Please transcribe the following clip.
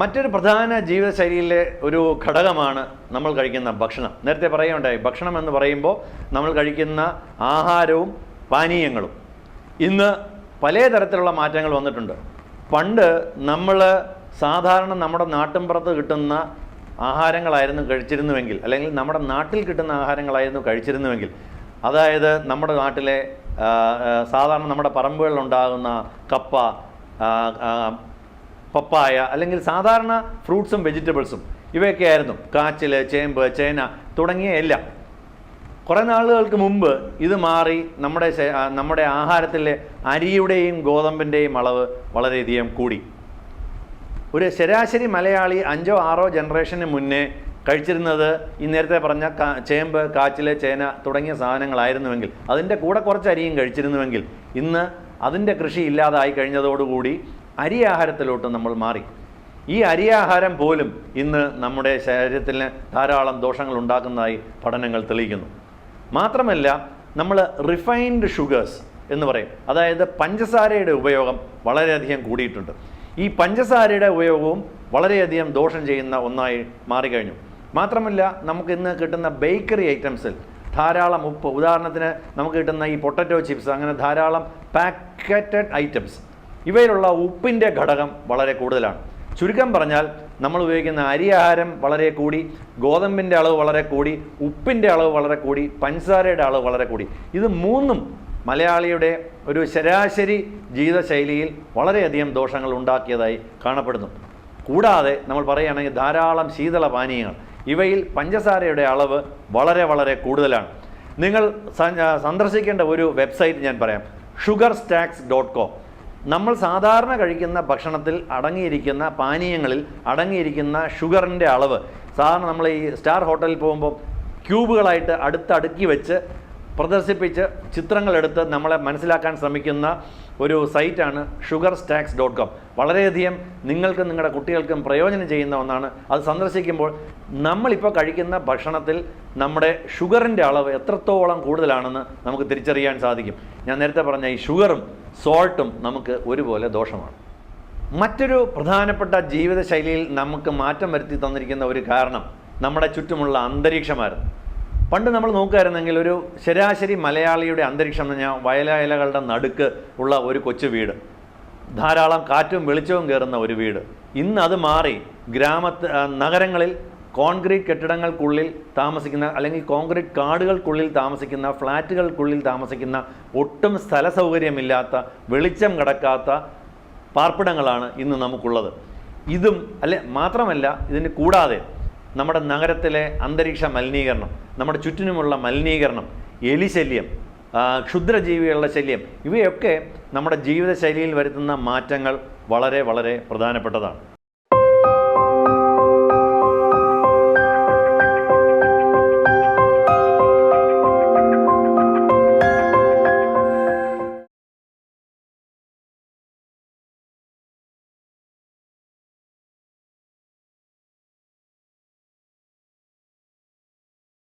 മറ്റൊരു പ്രധാന ജീവിതശൈലിയിലെ ഒരു ഘടകമാണ് നമ്മൾ കഴിക്കുന്ന ഭക്ഷണം. നേരത്തെ പറയുകയുണ്ടായി ഭക്ഷണം എന്ന് പറയുമ്പോൾ നമ്മൾ കഴിക്കുന്ന ആഹാരവും പാനീയങ്ങളും. ഇന്ന് പല തരത്തിലുള്ള മാറ്റങ്ങൾ വന്നിട്ടുണ്ട്. പണ്ട് നമ്മൾ സാധാരണ നമ്മുടെ നാട്ടിൻപുറത്ത് കിട്ടുന്ന ആഹാരങ്ങളായിരുന്നു കഴിച്ചിരുന്നുവെങ്കിൽ അല്ലെങ്കിൽ നമ്മുടെ നാട്ടിൽ കിട്ടുന്ന ആഹാരങ്ങളായിരുന്നു കഴിച്ചിരുന്നുവെങ്കിൽ അതായത് നമ്മുടെ നാട്ടിലെ സാധാരണ നമ്മുടെ പറമ്പുകളിലുണ്ടാകുന്ന കപ്പ പപ്പായ അല്ലെങ്കിൽ സാധാരണ ഫ്രൂട്ട്സും വെജിറ്റബിൾസും ഇവയൊക്കെ ആയിരുന്നു കാച്ചിൽ ചേമ്പ് ചേന തുടങ്ങിയ എല്ലാം. കുറേ നാളുകൾക്ക് മുമ്പ് ഇത് മാറി നമ്മുടെ നമ്മുടെ ആഹാരത്തിലെ അരിയുടെയും ഗോതമ്പിന്റെയും അളവ് വളരെയധികം കൂടി. ഒരു ശരാശരി മലയാളി അഞ്ചോ ആറോ ജനറേഷന് മുന്നേ കഴിച്ചിരുന്നത് ഈ നേരത്തെ പറഞ്ഞ ചേമ്പ് കാച്ചിൽ ചേന തുടങ്ങിയ സാധനങ്ങളായിരുന്നുവെങ്കിൽ അതിന്റെ കൂടെ കുറച്ച് അരിയും കഴിച്ചിരുന്നുവെങ്കിൽ ഇന്ന് അതിന്റെ കൃഷി ഇല്ലാതായി കഴിഞ്ഞതോടുകൂടി അരി ആഹാരത്തിലോട്ട് നമ്മൾ മാറി. ഈ അരി ആഹാരം പോലും ഇന്ന് നമ്മുടെ ശരീരത്തിന് ധാരാളം ദോഷങ്ങൾ ഉണ്ടാക്കുന്നതായി പഠനങ്ങൾ തെളിയിക്കുന്നു. മാത്രമല്ല നമ്മൾ റിഫൈൻഡ് ഷുഗേഴ്സ് എന്ന് പറയും. അതായത് പഞ്ചസാരയുടെ ഉപയോഗം വളരെയധികം കൂടിയിട്ടുണ്ട്. ഈ പഞ്ചസാരയുടെ ഉപയോഗവും വളരെയധികം ദോഷം ചെയ്യുന്ന ഒന്നായി മാറിക്കഴിഞ്ഞു. മാത്രമല്ല നമുക്ക് ഇന്ന് കിട്ടുന്ന ബേക്കറി ഐറ്റംസിൽ ധാരാളം ഉപ്പ്. ഉദാഹരണത്തിന് നമുക്ക് കിട്ടുന്ന ഈ പൊട്ടറ്റോ ചിപ്സ് അങ്ങനെ ധാരാളം പാക്കറ്റഡ് ഐറ്റംസ്. ഇവയിലുള്ള ഉപ്പിന്റെ ഘടകം വളരെ കൂടുതലാണ്. ചുരുക്കം പറഞ്ഞാൽ നമ്മൾ ഉപയോഗിക്കുന്ന അരി ആഹാരം വളരെ കൂടി ഗോതമ്പിന്റെ അളവ് വളരെ കൂടി ഉപ്പിന്റെ അളവ് വളരെ കൂടി പഞ്ചസാരയുടെ അളവ് വളരെ കൂടി. ഇത് മൂന്നും മലയാളിയുടെ ഒരു ശരാശരി ജീവിതശൈലിയിൽ വളരെയധികം ദോഷങ്ങൾ ഉണ്ടാക്കിയതായി കാണപ്പെടുന്നു. കൂടാതെ നമ്മൾ പറയുകയാണെങ്കിൽ ധാരാളം ശീതള പാനീയങ്ങൾ. ഇവയിൽ പഞ്ചസാരയുടെ അളവ് വളരെ വളരെ കൂടുതലാണ്. നിങ്ങൾ സന്ദർശിക്കേണ്ട ഒരു വെബ്സൈറ്റ് ഞാൻ പറയാം. ഷുഗർ സ്റ്റാക്സ് ഡോട്ട് കോം നമ്മൾ സാധാരണ കഴിക്കുന്ന ഭക്ഷണത്തിൽ അടങ്ങിയിരിക്കുന്ന പാനീയങ്ങളിൽ അടങ്ങിയിരിക്കുന്ന ഷുഗറിന്റെ അളവ്. സാധാരണ നമ്മൾ ഈ സ്റ്റാർ ഹോട്ടലിൽ പോകുമ്പോൾ ക്യൂബുകളായിട്ട് അടുത്തടുക്കി വെച്ച് പ്രദർശിപ്പിച്ച് ചിത്രങ്ങളെടുത്ത് നമ്മളെ മനസ്സിലാക്കാൻ ശ്രമിക്കുന്ന ഒരു സൈറ്റാണ് ഷുഗർ സ്റ്റാക്സ് ഡോട്ട് കോം വളരെയധികം നിങ്ങൾക്കും നിങ്ങളുടെ കുട്ടികൾക്കും പ്രയോജനം ചെയ്യുന്ന ഒന്നാണ്. അത് സന്ദർശിക്കുമ്പോൾ നമ്മളിപ്പോൾ കഴിക്കുന്ന ഭക്ഷണത്തിൽ നമ്മുടെ ഷുഗറിന്റെ അളവ് എത്രത്തോളം കൂടുതലാണെന്ന് നമുക്ക് തിരിച്ചറിയാൻ സാധിക്കും. ഞാൻ നേരത്തെ പറഞ്ഞ ഈ ഷുഗറും സോൾട്ടും നമുക്ക് ഒരുപോലെ ദോഷമാണ്. മറ്റൊരു പ്രധാനപ്പെട്ട ജീവിതശൈലിയിൽ നമുക്ക് മാറ്റം വരുത്തി തന്നിരിക്കുന്ന ഒരു കാരണം നമ്മുടെ ചുറ്റുമുള്ള അന്തരീക്ഷമായിരുന്നു. പണ്ട് നമ്മൾ നോക്കുകയായിരുന്നെങ്കിൽ ഒരു ശരാശരി മലയാളിയുടെ അന്തരീക്ഷം എന്ന് പറഞ്ഞാൽ വയലയിലകളുടെ നടുക്ക് ഉള്ള ഒരു കൊച്ചു വീട്. ധാരാളം കാറ്റും വെളിച്ചവും കയറുന്ന ഒരു വീട്. ഇന്ന് അത് മാറി ഗ്രാമത്ത് നഗരങ്ങളിൽ കോൺക്രീറ്റ് കെട്ടിടങ്ങൾക്കുള്ളിൽ താമസിക്കുന്ന അല്ലെങ്കിൽ കോൺക്രീറ്റ് കാടുകൾക്കുള്ളിൽ താമസിക്കുന്ന ഫ്ലാറ്റുകൾക്കുള്ളിൽ താമസിക്കുന്ന ഒട്ടും സ്ഥല സൗകര്യമില്ലാത്ത വെളിച്ചം കിടക്കാത്ത പാർപ്പിടങ്ങളാണ് ഇന്ന് നമുക്കുള്ളത്. ഇതും അല്ലെ മാത്രമല്ല ഇതിന് കൂടാതെ നമ്മുടെ നഗരത്തിലെ അന്തരീക്ഷ മലിനീകരണം നമ്മുടെ ചുറ്റിനുമുള്ള മലിനീകരണം എലിശല്യം ക്ഷുദ്രജീവികളുടെ ശല്യം ഇവയൊക്കെ നമ്മുടെ ജീവിതശൈലിയിൽ വരുത്തുന്ന മാറ്റങ്ങൾ വളരെ വളരെ പ്രധാനപ്പെട്ടതാണ്.